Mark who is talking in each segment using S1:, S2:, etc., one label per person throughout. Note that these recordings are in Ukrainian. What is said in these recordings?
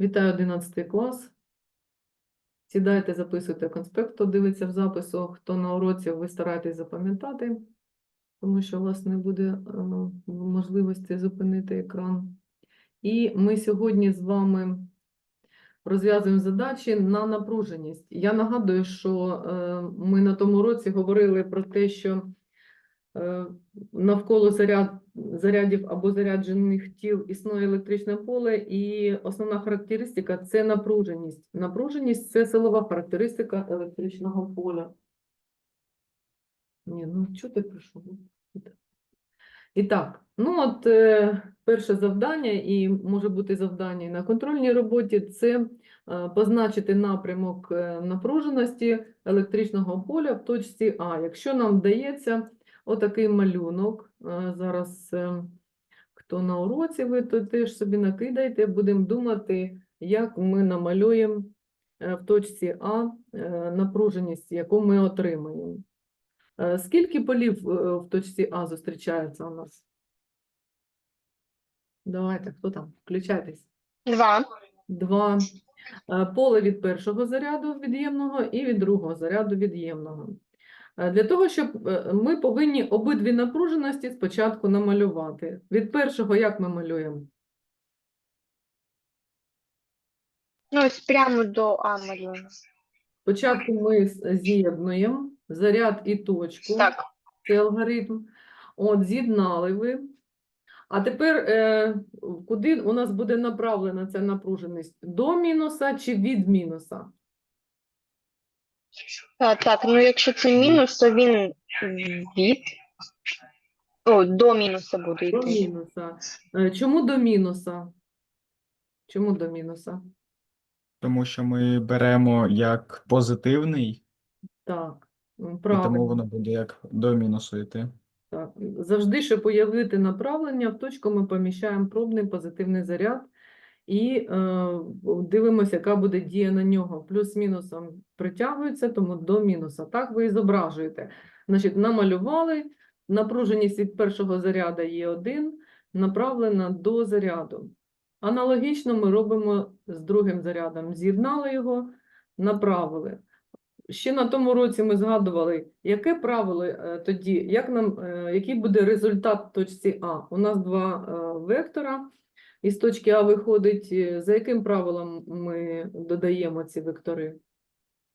S1: Вітаю 11 клас. Сідайте, записуйте конспект, хто дивиться в запису, хто на уроці, ви старайтесь запам'ятати, тому що у вас не буде е, можливості зупинити екран. І ми сьогодні з вами розв'язуємо задачі на напруженість. Я нагадую, що е, ми на тому році говорили про те, що е, навколо заряд, зарядів або заряджених тіл існує електричне поле, і основна характеристика це напруженість. Напруженість це силова характеристика електричного поля. Ні, ну що ти прийшов? І так, ну от е, перше завдання, і може бути завдання і на контрольній роботі, це е, позначити напрямок е, напруженості електричного поля в точці А. Якщо нам вдається отакий малюнок, е, зараз е, хто на уроці, ви то теж собі накидайте, будемо думати, як ми намалюємо е, в точці А напруженість, яку ми отримаємо. Скільки полів в точці А зустрічається у нас? Давайте, хто там? Включайтесь.
S2: Два.
S1: Два. Поле від першого заряду від'ємного і від другого заряду від'ємного. Е, Для того, щоб е, ми повинні обидві напруженості спочатку намалювати. Від першого як ми малюємо?
S2: Ну, ось прямо до А малюємо.
S1: Спочатку ми з'єднуємо заряд і точку.
S2: Так.
S1: Це алгоритм. От, з'єднали ви. А тепер е, куди у нас буде направлена ця напруженість? До мінуса чи від мінуса?
S2: Так, так, ну якщо це мінус, то він від. О, до мінуса буде
S1: До
S2: йти.
S1: мінуса. Е, Чому до мінуса? Чому до мінуса?
S3: Тому що ми беремо як позитивний,
S1: Так, м,
S3: і
S1: правильно.
S3: тому воно буде як до мінусу йти.
S1: Так, завжди, щоб уявити направлення, в точку ми поміщаємо пробний позитивний заряд і е, дивимося, яка буде дія на нього. Плюс-мінусом притягується, тому до мінуса. Так ви і зображуєте. Значить, намалювали, напруженість від першого заряду є 1, направлена до заряду. Аналогічно ми робимо з другим зарядом. З'єднали його, направили. Ще на тому році ми згадували, яке правило е, тоді, як нам, е, який буде результат точці А. У нас два е, із точки А виходить, е, за яким правилом ми додаємо ці вектори?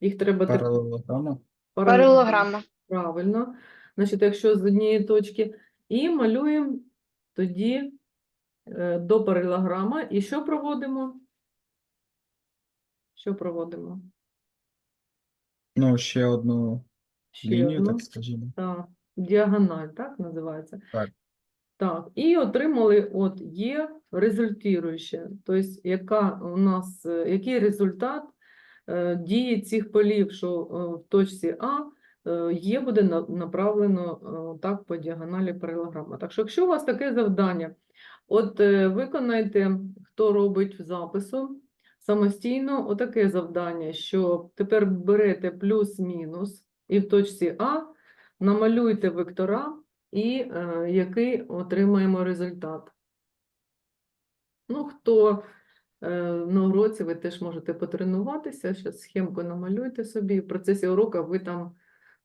S1: Їх треба
S3: Паралелограма.
S2: Паралелограма.
S1: Правильно. Значить, якщо з однієї точки, і малюємо тоді е, до паралелограма. І що проводимо? Що проводимо?
S3: Ну, ще одну
S1: Ще
S3: лінію,
S1: одну.
S3: так скажімо.
S1: Так, діагональ, так називається?
S3: Так.
S1: Так, і отримали, от є результіруюче, тобто яка у нас, е, який результат е, дії цих полів, що е, в точці А є, буде на- направлено так по діагоналі паралелограма. Так що, якщо у вас таке завдання, от виконайте, хто робить в запису самостійно, отаке завдання, що тепер берете плюс-мінус і в точці А намалюйте вектора і е, який отримаємо результат. Ну, хто е, на уроці, ви теж можете потренуватися, зараз схемку намалюйте собі, в процесі уроку ви там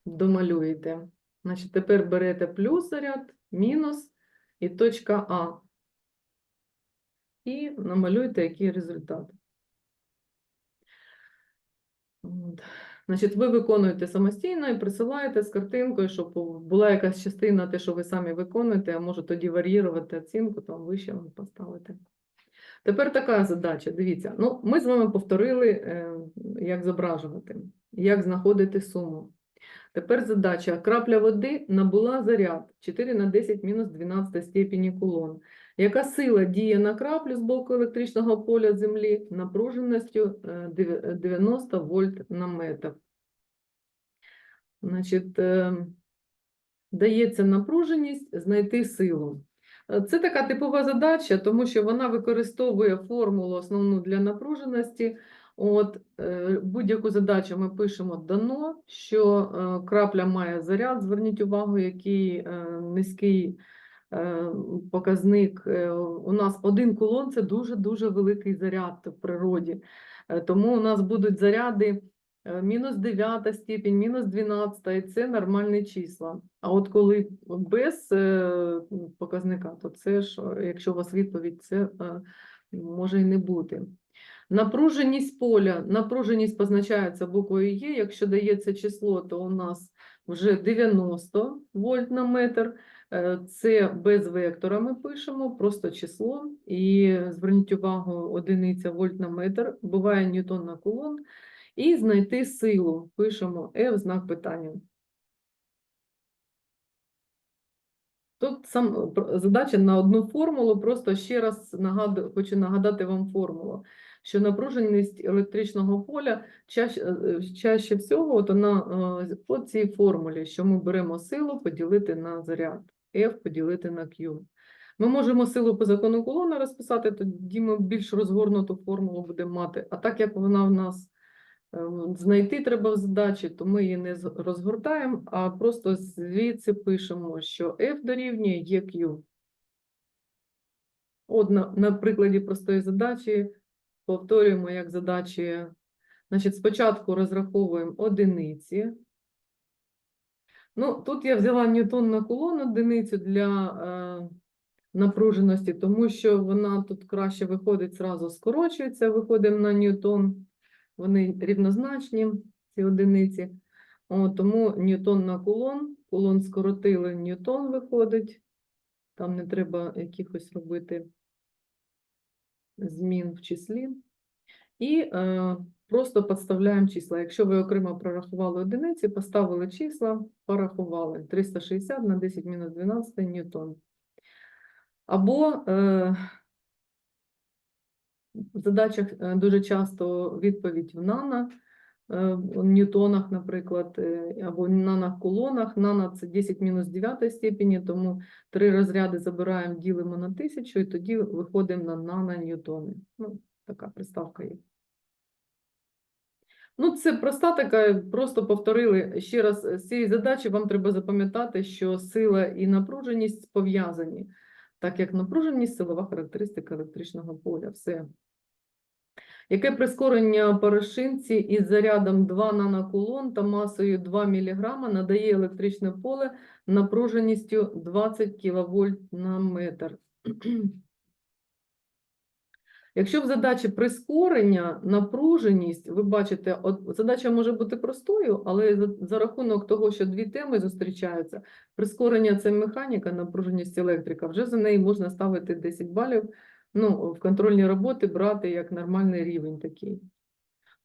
S1: домалюєте. Значить, тепер берете плюс заряд, мінус і точка А. І намалюйте, який результат. Значить, ви виконуєте самостійно і присилаєте з картинкою, щоб була якась частина, те, що ви самі виконуєте, а може тоді варіювати оцінку, там вище поставити. Тепер така задача, дивіться, ну, ми з вами повторили, е, як зображувати, як знаходити суму. Тепер задача. Крапля води набула заряд 4 на 10 мінус 12 степені кулон. Яка сила діє на краплю з боку електричного поля Землі напруженістю е, 90 вольт на метр? Значить, е, дається напруженість знайти силу. Е, Це така типова задача, тому що вона використовує формулу основну для напруженості. От е, будь-яку задачу ми пишемо дано, що е, крапля має заряд, зверніть увагу, який е, низький е, показник. Е, У нас один кулон це дуже-дуже великий заряд в природі. Е, Тому у нас будуть заряди е, мінус 9 степінь, мінус 12, і це нормальні числа. А от коли без показника, то це ж, якщо у вас відповідь, це може і не бути. Напруженість поля. Напруженість позначається буквою Є. Якщо дається число, то у нас вже 90 вольт на метр. Е, Це без вектора ми пишемо, просто число. І зверніть увагу, одиниця вольт на метр, буває ньютон на кулон. І знайти силу. Пишемо F знак питання. Тут сам е, задача на одну формулу, просто ще раз нагаду, хочу нагадати вам формулу, що напруженість електричного поля чаще, е, чаще всього от вона е, по цій формулі, що ми беремо силу поділити на заряд, F поділити на Q. Ми можемо силу по закону Кулона розписати, тоді ми більш розгорнуту формулу будемо мати. А так як вона в нас е, знайти треба в задачі, то ми її не розгортаємо, а просто звідси пишемо, що F дорівнює EQ. От на, на прикладі простої задачі повторюємо, як задачі. Значить, спочатку розраховуємо одиниці. Ну, тут я взяла ньютон на кулон одиницю для е, напруженості, тому що вона тут краще виходить, зразу скорочується, виходимо на ньютон. Вони рівнозначні, ці одиниці. О, тому ньютон на кулон. Кулон скоротили, ньютон виходить. Там не треба якихось робити змін в числі. І е, просто підставляємо числа. Якщо ви окремо прорахували одиниці, поставили числа, порахували 360 на 10 мінус 12 ньютон. Або е, в задачах е, дуже часто відповідь в нано, е, ньютонах, наприклад, е, або в нанокулонах. Нано – це 10 мінус 9 степені, тому три розряди забираємо, ділимо на тисячу, і тоді виходимо на наноньютони. Ну, така приставка є. Ну, це проста така, просто повторили ще раз з цієї задачі. Вам треба запам'ятати, що сила і напруженість пов'язані, так як напруженість силова характеристика електричного поля. Все. Яке прискорення порошинці із зарядом 2 нанокулон та масою 2 мг надає електричне поле напруженістю 20 кВт на метр? Якщо в задачі прискорення, напруженість, ви бачите, от задача може бути простою, але за, за рахунок того, що дві теми зустрічаються, прискорення це механіка, напруженість електрика, вже за неї можна ставити 10 балів, ну, в контрольні роботи брати як нормальний рівень такий.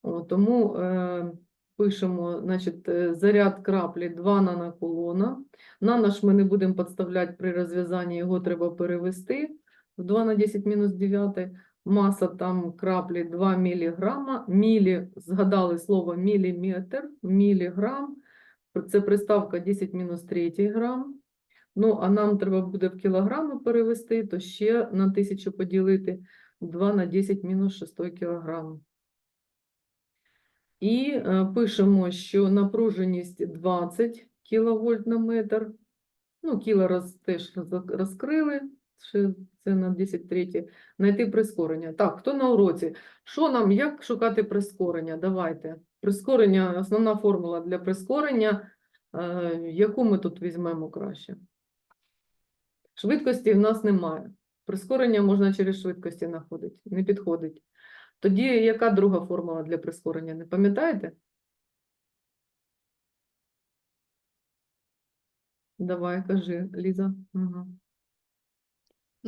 S1: О, тому е, пишемо, значить, е, заряд краплі 2 нанокулона. Нано ж ми не будемо підставляти при розв'язанні, його треба перевести в 2 на 10 мінус 9. Маса там краплі 2 міліграма. Мілі, згадали слово міліметр, міліграм. Це приставка 10 мінус 3 грам. Ну, а нам треба буде в кілограми перевести, то ще на 1000 поділити 2 на 10 мінус 6 кілограм. І е, пишемо, що напруженість 20 кВт на метр. Ну, кіло роз, теж розкрили, це на 10 треті. Знайти прискорення. Так, хто на уроці? Що нам, як шукати прискорення? Давайте. Прискорення, основна формула для прискорення. Е, яку ми тут візьмемо краще? Швидкості в нас немає. Прискорення можна через швидкості знаходити. Не підходить. Тоді яка друга формула для прискорення? Не пам'ятаєте? Давай, кажи, Ліза. Угу.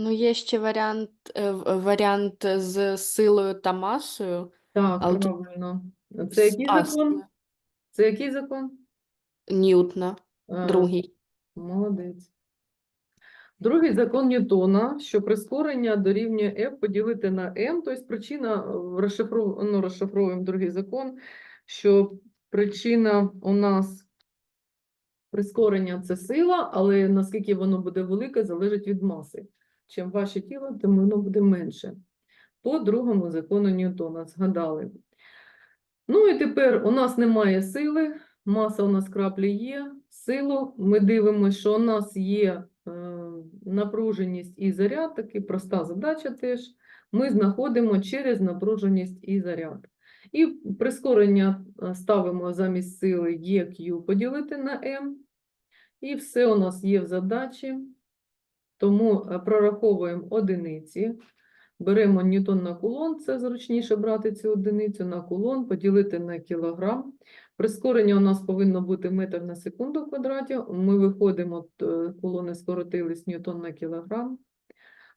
S4: Ну, є ще варіант, е, в- варіант з силою та масою.
S1: Так,
S4: Але тут
S1: правильно. Це який закон? Це який закон?
S4: Ньютона,
S1: Е,
S4: другий.
S1: Молодець. Другий закон Ньютона, що прискорення дорівнює F поділити на m, тобто причина, е, розшифру... ну, розшифровуємо другий закон, що причина у нас прискорення це сила, але наскільки воно буде велике, залежить від маси. Чим важче тіло, тим воно буде менше. По другому закону Ньютона згадали. Ну і тепер у нас немає сили, маса у нас краплі є, силу. Ми дивимося, що у нас є е, напруженість і заряд, таки проста задача теж, ми знаходимо через напруженість і заряд. І прискорення е, ставимо замість сили EQ поділити на M. І все у нас є в задачі. Тому е, прораховуємо одиниці. Беремо ньютон на кулон, це зручніше брати цю одиницю на кулон, поділити на кілограм. Прискорення у нас повинно бути метр на секунду в квадраті. Ми виходимо, кулони скоротились ньютон на кілограм.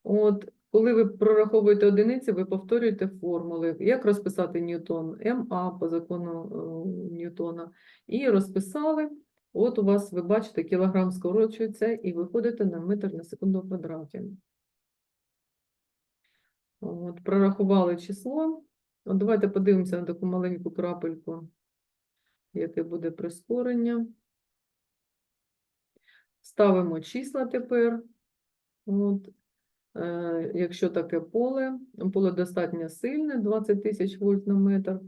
S1: От, коли ви прораховуєте одиниці, ви повторюєте формули, як розписати ньютон, МА по закону е, Ньютона. І розписали. От у вас, ви бачите, кілограм скорочується і виходите на метр на секунду в квадраті. От, прорахували число. От давайте подивимося на таку маленьку крапельку, яке буде прискорення. Ставимо числа тепер. От. Е, якщо таке поле, поле достатньо сильне, 20 тисяч вольт на метр.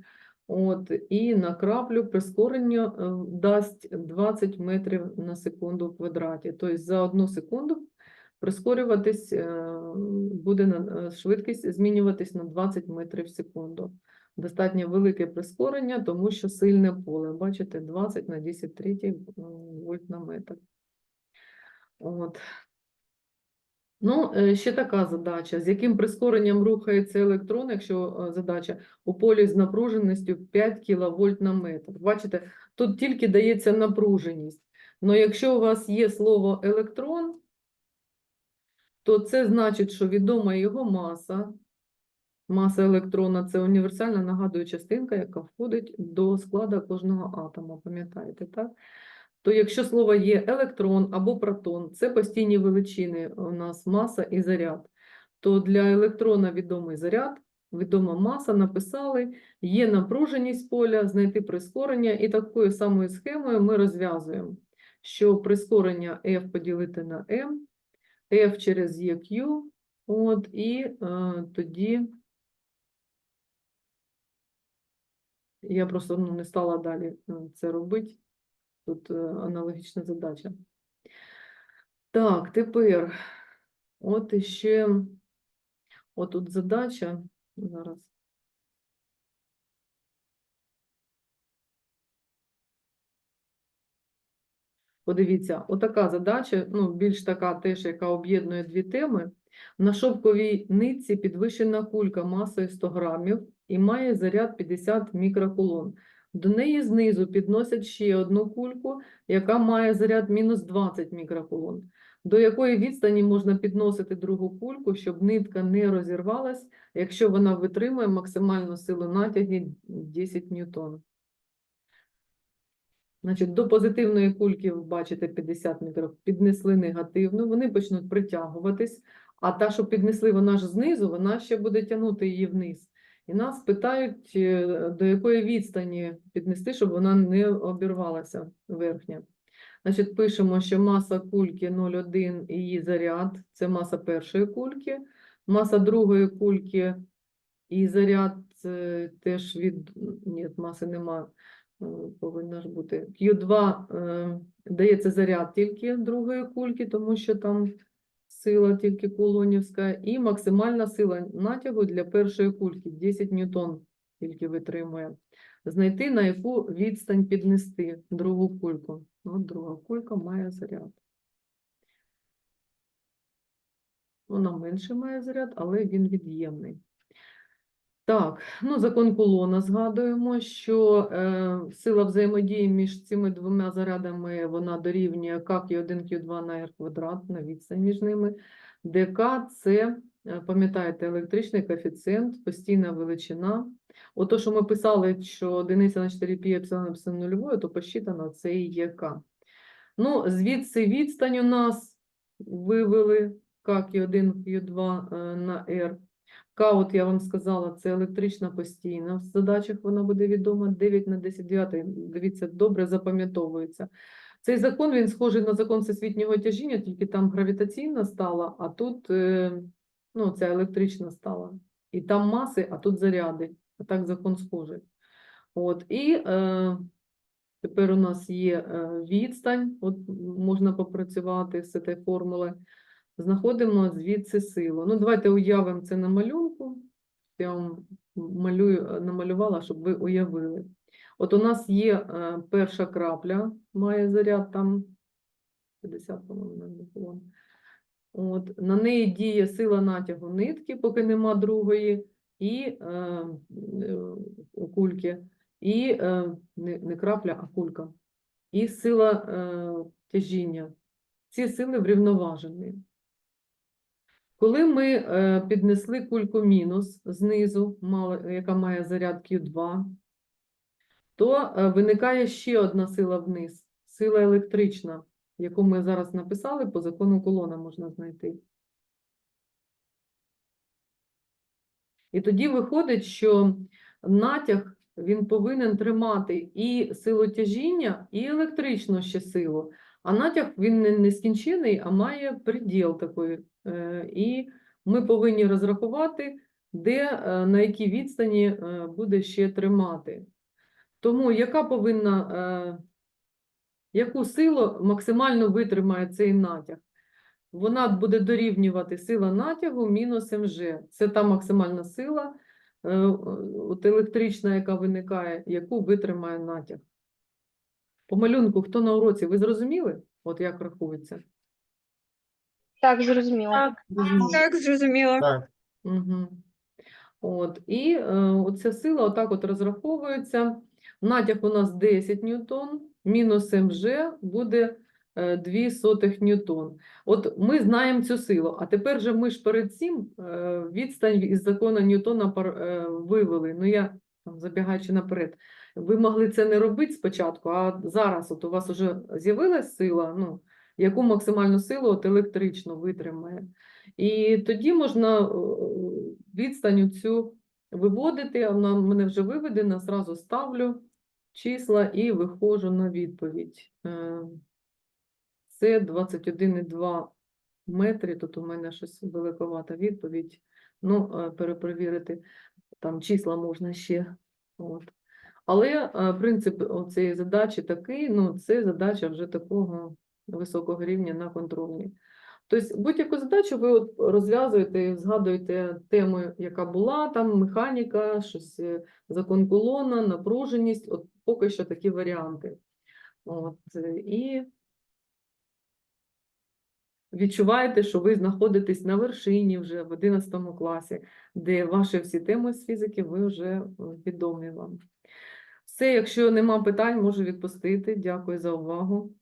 S1: От, і на краплю прискорення е, дасть 20 метрів на секунду в квадраті. Тобто за одну секунду прискорюватись е, буде на, е, швидкість змінюватись на 20 метрів в секунду. Достатньо велике прискорення, тому що сильне поле. Бачите, 20 на 10 третій вольт на метр. От. Ну, е, ще така задача. З яким прискоренням рухається електрон, якщо е, задача у полі з напруженістю 5 кВт на метр. Бачите, тут тільки дається напруженість. Але якщо у вас є слово електрон, то це значить, що відома його маса. Маса електрона це універсальна нагадую частинка, яка входить до складу кожного атома. Пам'ятаєте, так? То якщо слово є електрон або протон, це постійні величини у нас маса і заряд. То для електрона відомий заряд, відома маса, написали, є напруженість поля, знайти прискорення, і такою самою схемою ми розв'язуємо, що прискорення F поділити на M, F через EQ, от, і е, тоді я просто ну, не стала далі е, це робити. Тут е, аналогічна задача. Так, тепер, от іще, отут задача, зараз. Подивіться, отака задача, ну, більш така теж, яка об'єднує дві теми. На шовковій нитці підвищена кулька масою 100 грамів і має заряд 50 мікрокулон. До неї знизу підносять ще одну кульку, яка має заряд мінус 20 мікрокулон. До якої відстані можна підносити другу кульку, щоб нитка не розірвалась, якщо вона витримує максимальну силу натяги 10 ньютон. Значить, до позитивної кульки, ви бачите, 50 мікрокулон, піднесли негативну, вони почнуть притягуватись, а та, що піднесли, вона ж знизу, вона ще буде тягнути її вниз. І нас питають, е, до якої відстані піднести, щоб вона не обірвалася верхня. Значить, пишемо, що маса кульки 0,1 і її заряд це маса першої кульки, маса другої кульки і заряд е, теж від ні, маси нема, е, повинна ж бути. Q2 е, дається заряд тільки другої кульки, тому що там сила тільки кулонівська, і максимальна сила натягу для першої кульки 10 ньютон тільки витримує. Знайти на яку відстань піднести другу кульку. От друга кулька має заряд. Вона менше має заряд, але він від'ємний. Так, ну закон Кулона згадуємо, що е, сила взаємодії між цими двома зарядами вона дорівнює К1, Q2 на R квадрат на відстань між ними. ДК це, е, пам'ятаєте, електричний коефіцієнт, постійна величина. Ото, що ми писали, що одиниця на 4 пі епсилон епсилон нульовою, то посчитано це і є К. Ну, звідси відстань у нас вивели К1, Q2 е, на R. К, от я вам сказала, це електрична постійна. В задачах вона буде відома 9 на 10 9. Дивіться, добре запам'ятовується. Цей закон він схожий на закон всесвітнього тяжіння, тільки там гравітаційна стала, а тут е, ну, ця електрична стала. І там маси, а тут заряди. А так закон схожий. От, і е, тепер у нас є е, відстань, от можна попрацювати з цієї формули. Знаходимо звідси силу. Ну, давайте уявимо це на малюнку. Я вам малюю, намалювала, щоб ви уявили. От у нас є е, перша крапля, має заряд там 50, по-моєму, було. От, на неї діє сила натягу нитки, поки нема другої, і е, е, кульки, і е, не, не крапля, а кулька, і сила е, тяжіння. Ці сили врівноважені. Коли ми е, піднесли кульку мінус знизу, яка має заряд Q2, то е, виникає ще одна сила вниз, сила електрична, яку ми зараз написали, по закону колона можна знайти. І тоді виходить, що натяг він повинен тримати і силу тяжіння, і електричну ще силу. А натяг він не нескінчений, а має приділ такий. Е, І ми повинні розрахувати, де, е, на якій відстані е, буде ще тримати. Тому яка повинна, яку силу максимально витримає цей натяг? Вона буде дорівнювати сила натягу мінус МЖ. Це та максимальна сила, електрична, яка виникає, яку витримає натяг. По малюнку, хто на уроці, ви зрозуміли? От як рахується?
S2: Так, зрозуміло.
S1: Зрозуміли?
S5: Так, зрозуміло.
S3: Так,
S1: Угу. От, і е, оця сила отак от розраховується. Натяг у нас 10 ньютон, мінус МЖ буде е, 2 сотих ньютон. От ми знаємо цю силу, а тепер же ми ж перед цим е, відстань із закону Ньютона е, вивели. Ну я там, забігаючи наперед. Ви могли це не робити спочатку, а зараз от у вас вже з'явилась сила, ну, яку максимальну силу от електрично витримає. І тоді можна е, відстань цю виводити, вона в мене вже виведена, зразу ставлю числа і виходжу на відповідь. Е, Це 21,2 метри, тут у мене щось великовата відповідь. Ну, е, перепровірити, там числа можна ще. От. Але е, принцип цієї задачі такий, ну, це задача вже такого високого рівня на контрольній. Тобто будь-яку задачу ви от розв'язуєте, згадуєте тему, яка була, там механіка, щось, е, закон колона, напруженість, от поки що такі варіанти. От, е, і відчуваєте, що ви знаходитесь на вершині вже в 11 класі, де ваші всі теми з фізики ви вже е, відомі вам. Все, якщо нема питань, можу відпустити. Дякую за увагу.